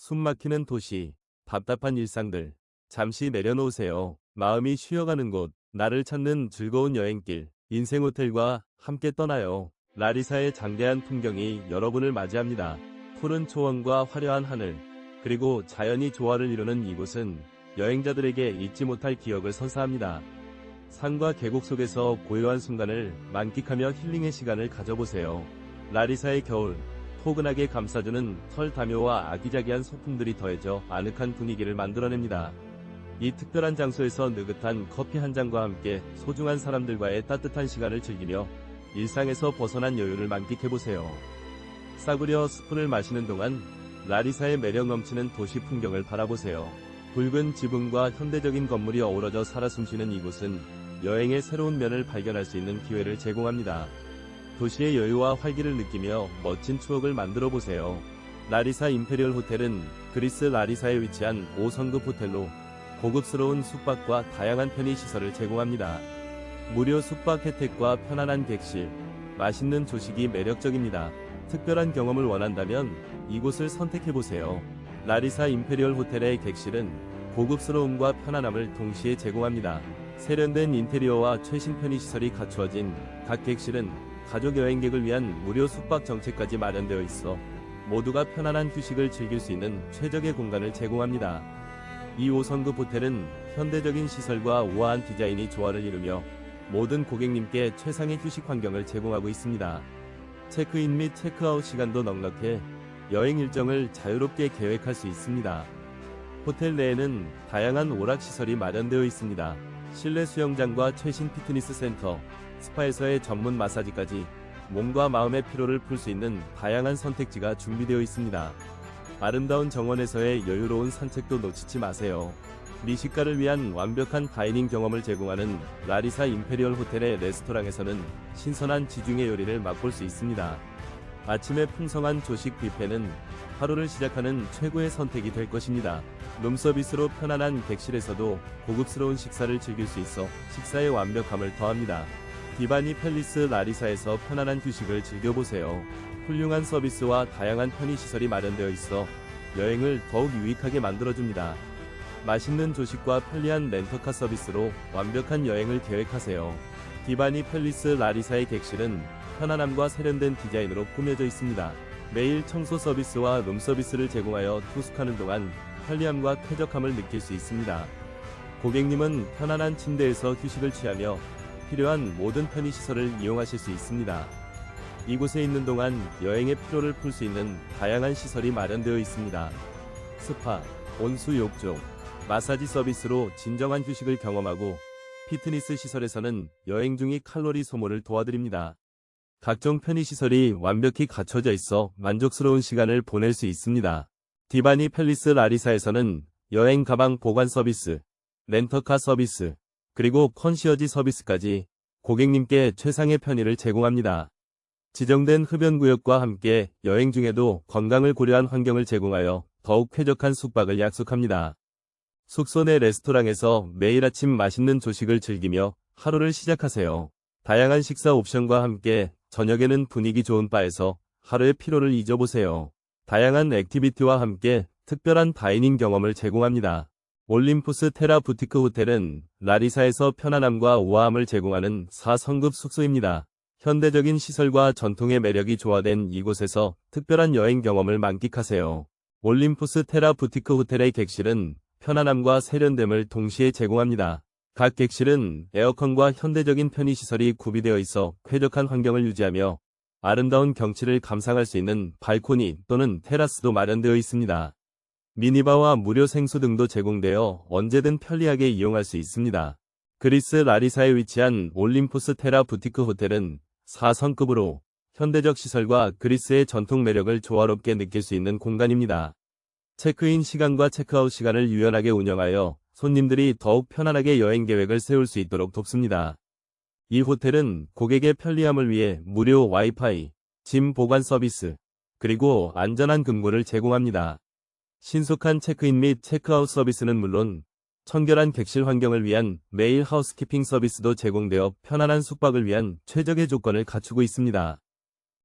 숨막히는 도시, 답답한 일상들, 잠시 내려놓으세요. 마음이 쉬어가는 곳, 나를 찾는 즐거운 여행길, 인생 호텔과 함께 떠나요. 라리사의 장대한 풍경이 여러분을 맞이합니다. 푸른 초원과 화려한 하늘, 그리고 자연이 조화를 이루는 이곳은 여행자들에게 잊지 못할 기억을 선사합니다. 산과 계곡 속에서 고요한 순간을 만끽하며 힐링의 시간을 가져보세요. 라리사의 겨울, 포근하게 감싸주는 털 담요와 아기자기한 소품들이 더해져 아늑한 분위기를 만들어냅니다. 이 특별한 장소에서 느긋한 커피 한 잔과 함께 소중한 사람들과의 따뜻한 시간을 즐기며 일상에서 벗어난 여유를 만끽해보세요. 싸구려 스푼을 마시는 동안 라리사의 매력 넘치는 도시 풍경을 바라보세요. 붉은 지붕과 현대적인 건물이 어우러져 살아 숨쉬는 이곳은 여행의 새로운 면을 발견할 수 있는 기회를 제공합니다. 도시의 여유와 활기를 느끼며 멋진 추억을 만들어 보세요. 라리사 임페리얼 호텔은 그리스 라리사에 위치한 5성급 호텔로 고급스러운 숙박과 다양한 편의 시설을 제공합니다. 무료 숙박 혜택과 편안한 객실, 맛있는 조식이 매력적입니다. 특별한 경험을 원한다면 이곳을 선택해 보세요. 라리사 임페리얼 호텔의 객실은 고급스러움과 편안함을 동시에 제공합니다. 세련된 인테리어와 최신 편의시설이 갖추어진 각 객실은 가족 여행객을 위한 무료 숙박 정책까지 마련되어 있어 모두가 편안한 휴식을 즐길 수 있는 최적의 공간을 제공합니다. 이 5성급 호텔은 현대적인 시설과 우아한 디자인이 조화를 이루며 모든 고객님께 최상의 휴식 환경을 제공하고 있습니다. 체크인 및 체크아웃 시간도 넉넉해 여행 일정을 자유롭게 계획할 수 있습니다. 호텔 내에는 다양한 오락시설이 마련되어 있습니다. 실내 수영장과 최신 피트니스 센터, 스파에서의 전문 마사지까지 몸과 마음의 피로를 풀 수 있는 다양한 선택지가 준비되어 있습니다. 아름다운 정원에서의 여유로운 산책도 놓치지 마세요. 미식가를 위한 완벽한 다이닝 경험을 제공하는 라리사 임페리얼 호텔의 레스토랑에서는 신선한 지중해 요리를 맛볼 수 있습니다. 아침에 풍성한 조식 뷔페는 하루를 시작하는 최고의 선택이 될 것입니다. 룸서비스로 편안한 객실에서도 고급스러운 식사를 즐길 수 있어 식사의 완벽함을 더합니다. 디바니 팰리스 라리사에서 편안한 휴식을 즐겨보세요. 훌륭한 서비스와 다양한 편의시설이 마련되어 있어 여행을 더욱 유익하게 만들어줍니다. 맛있는 조식과 편리한 렌터카 서비스로 완벽한 여행을 계획하세요. 디바니 팰리스 라리사의 객실은 편안함과 세련된 디자인으로 꾸며져 있습니다. 매일 청소 서비스와 룸 서비스를 제공하여 투숙하는 동안 편리함과 쾌적함을 느낄 수 있습니다. 고객님은 편안한 침대에서 휴식을 취하며 필요한 모든 편의시설을 이용하실 수 있습니다. 이곳에 있는 동안 여행의 피로를 풀 수 있는 다양한 시설이 마련되어 있습니다. 스파, 온수 욕조, 마사지 서비스로 진정한 휴식을 경험하고 피트니스 시설에서는 여행 중의 칼로리 소모를 도와드립니다. 각종 편의시설이 완벽히 갖춰져 있어 만족스러운 시간을 보낼 수 있습니다. 디바니 팰리스 라리사에서는 여행 가방 보관 서비스, 렌터카 서비스, 그리고 컨시어지 서비스까지 고객님께 최상의 편의를 제공합니다. 지정된 흡연구역과 함께 여행 중에도 건강을 고려한 환경을 제공하여 더욱 쾌적한 숙박을 약속합니다. 숙소 내 레스토랑에서 매일 아침 맛있는 조식을 즐기며 하루를 시작하세요. 다양한 식사 옵션과 함께 저녁에는 분위기 좋은 바에서 하루의 피로를 잊어보세요. 다양한 액티비티와 함께 특별한 다이닝 경험을 제공합니다. 올림푸스 테라 부티크 호텔은 라리사에서 편안함과 우아함을 제공하는 4성급 숙소입니다. 현대적인 시설과 전통의 매력이 조화된 이곳에서 특별한 여행 경험을 만끽하세요. 올림푸스 테라 부티크 호텔의 객실은 편안함과 세련됨을 동시에 제공합니다. 각 객실은 에어컨과 현대적인 편의시설이 구비되어 있어 쾌적한 환경을 유지하며 아름다운 경치를 감상할 수 있는 발코니 또는 테라스도 마련되어 있습니다. 미니바와 무료 생수 등도 제공되어 언제든 편리하게 이용할 수 있습니다. 그리스 라리사에 위치한 올림푸스 테라 부티크 호텔은 4성급으로 현대적 시설과 그리스의 전통 매력을 조화롭게 느낄 수 있는 공간입니다. 체크인 시간과 체크아웃 시간을 유연하게 운영하여 손님들이 더욱 편안하게 여행 계획을 세울 수 있도록 돕습니다. 이 호텔은 고객의 편리함을 위해 무료 와이파이, 짐 보관 서비스, 그리고 안전한 금고를 제공합니다. 신속한 체크인 및 체크아웃 서비스는 물론 청결한 객실 환경을 위한 매일 하우스키핑 서비스도 제공되어 편안한 숙박을 위한 최적의 조건을 갖추고 있습니다.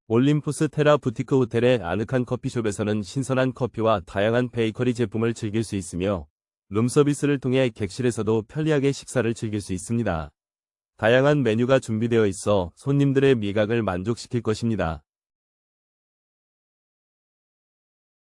올림푸스 테라 부티크 호텔의 아늑한 커피숍에서는 신선한 커피와 다양한 베이커리 제품을 즐길 수 있으며 룸서비스를 통해 객실에서도 편리하게 식사를 즐길 수 있습니다. 다양한 메뉴가 준비되어 있어 손님들의 미각을 만족시킬 것입니다.